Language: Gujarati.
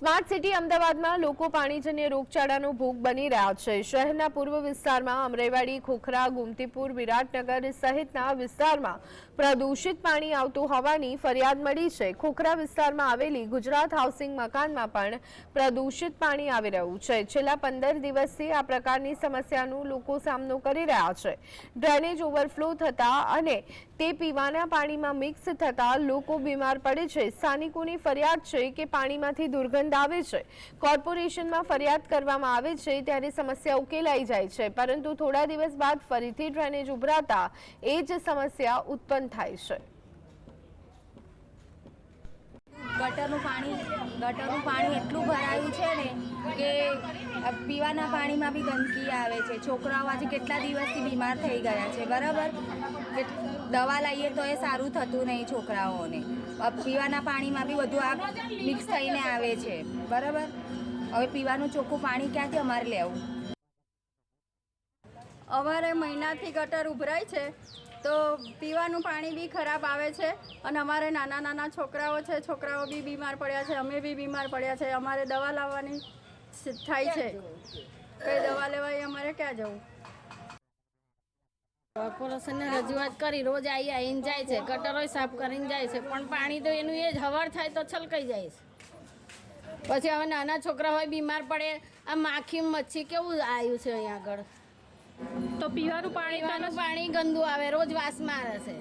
સ્માર્ટ સિટી અમદાવાદમાં લોકો પાણીજન્ય રોગચાળાનો ભોગ બની રહ્યા છે. શહેરના પૂર્વ વિસ્તારમાં અમરેવાડી, ખોખરા, ગુમતીપુર, વિરાટનગર સહિતના વિસ્તારમાં પ્રદૂષિત પાણી આવતું હોવાની ફરિયાદ મળી છે. ખોખરા વિસ્તારમાં આવેલી ગુજરાત હાઉસિંગ મકાનમાં પણ પ્રદૂષિત પાણી આવી રહ્યું છે. છેલ્લા પંદર દિવસથી આ પ્રકારની સમસ્યાનો લોકો સામનો કરી રહ્યા છે. ડ્રેનેજ ઓવરફ્લો થતા અને તે પીવાના પાણીમાં મિક્સ થતા લોકો બીમાર પડે છે. સ્થાનિકોની ફરિયાદ છે કે પાણીમાંથી દુર્ગંધ આવે છે. કોર્પોરેશનમાં ફરિયાદ કરવામાં આવે છે ત્યારે સમસ્યા ઉકેલાઈ જાય છે. પરંતુ થોડા દિવસ બાદ ફરીથી ડ્રેનેજ ઉભરાતા એ જ સમસ્યા ઉત્પન્ન થાય છે. ગટરનું પાણી ગટરનું પાણી એટલું ભરાયું છે ને કે પીવાના પાણીમાં બી ગંદકી આવે છે. છોકરાઓ આજે કેટલા દિવસથી બીમાર થઈ ગયા છે. બરાબર? દવા લઈએ તો એ સારું થતું નહીં છોકરાઓને. પીવાના પાણીમાં બી બધું આ મિક્સ થઈને આવે છે. બરાબર? હવે પીવાનું ચોખ્ખું પાણી ક્યાંથી અમારે લેવું? અમારે મહિનાથી ગટર ઉભરાય છે, તો પીવાનું પાણી બી ખરાબ આવે છે અને અમારે નાના નાના છોકરાઓ છે, છોકરાઓ બી બીમાર પડ્યા છે, અમે બી બીમાર પડ્યા છે. અમારે દવા લાવવાની થાય છે. કઈ દવા લેવાય અમારે ક્યાં જવું? કોર્પોરેશનને રજૂઆત કરી રોજ આવી આવીને જાય છે ગટરો સાફ કરીને જાય છે પણ પાણી તો એનું એ જ હવાર થાય તો છલકાઈ જાય છે. પછી હવે નાના છોકરા હોય બીમાર પડે આ માખી મચ્છી કેવું આવ્યું છે અહીંયા આગળ? તો પીવાનું પાણી પાણી ગંદુ આવે રોજ વાસ મારે છે.